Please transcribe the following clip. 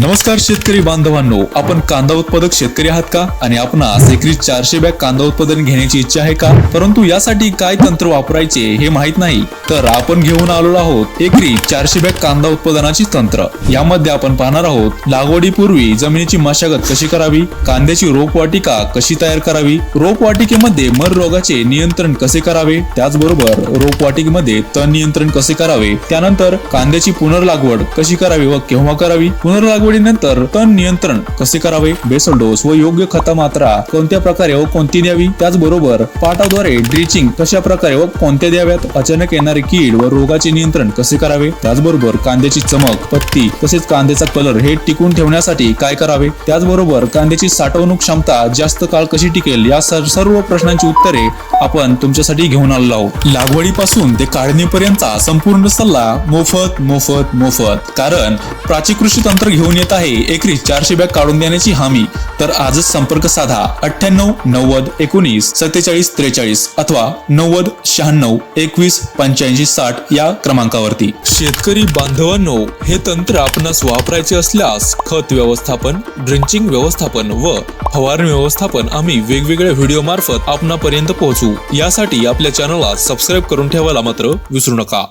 नमस्कार शेतकरी बांधवांनो. आपण कांदा उत्पादक शेतकरी आहात का? आणि आपणास एकरी चारशे बॅग कांदा उत्पादन घेण्याची इच्छा आहे का? परंतु यासाठी काय तंत्र वापरायचे हे माहीत नाही. तर आपण घेऊन आलो आहोत एकरी चारशे बॅग कांदा उत्पादनाची तंत्र. यामध्ये आपण पाहणार आहोत लागवडीपूर्वी जमिनीची मशागत कशी करावी? कांद्याची रोपवाटिका कशी तयार करावी? रोपवाटिकेमध्ये मर रोगाचे नियंत्रण कसे करावे? त्याचबरोबर रोपवाटिकेमध्ये तण नियंत्रण कसे करावे? त्यानंतर कांद्याची पुनर्लागवड कशी करावी व केव्हा करावी? लागवडीनंतर तण नियंत्रण कसे करावे? बेसल डोस व योग्य खता मात्रा कोणत्या प्रकारे व कोणती द्यावी त्याचबरोबर पाटाद्वारे ड्रिचिंग कशा प्रकारे व कोणत्या द्याव्यात? अचानक येणारे कीड व रोगाचे नियंत्रण कसे करावे? त्याचबरोबर कांद्याची चमक पत्ती तसेच कांद्याचा कलर हे टिकून ठेवण्यासाठी काय करावे? त्याचबरोबर कांद्याची साठवणूक क्षमता जास्त काळ कशी टिकेल? या सर- सर्व प्रश्नांची उत्तरे आपण तुमच्यासाठी घेऊन आलेलो आहोत. लागवडीपासून ते काढणीपर्यंतचा संपूर्ण सल्ला मोफत मोफत मोफत. कारण प्राची कृषी तंत्र घेऊन येत आहे. एकरी चारशे बॅग काढून देण्याची हमी. तर आजच संपर्क साधा. अठ्ठ्याण्णव नव्वद एकोणीस सत्तेचाळीस त्रेचाळीस अथवा नव्वद शहाण्णव एकवीस पंच्याऐंशी साठ या क्रमांकावरती. शेतकरी बांधवांनो हे तंत्र आपणास वापरायचे असल्यास खत व्यवस्थापन ड्रिंचिंग व्यवस्थापन व फवारणी व्यवस्थापन आम्ही वेगवेगळ्या व्हिडिओ मार्फत आपणापर्यंत पोहोचू. यासाठी आपल्या चॅनलला सबस्क्राईब करून ठेवायला मात्र विसरू नका.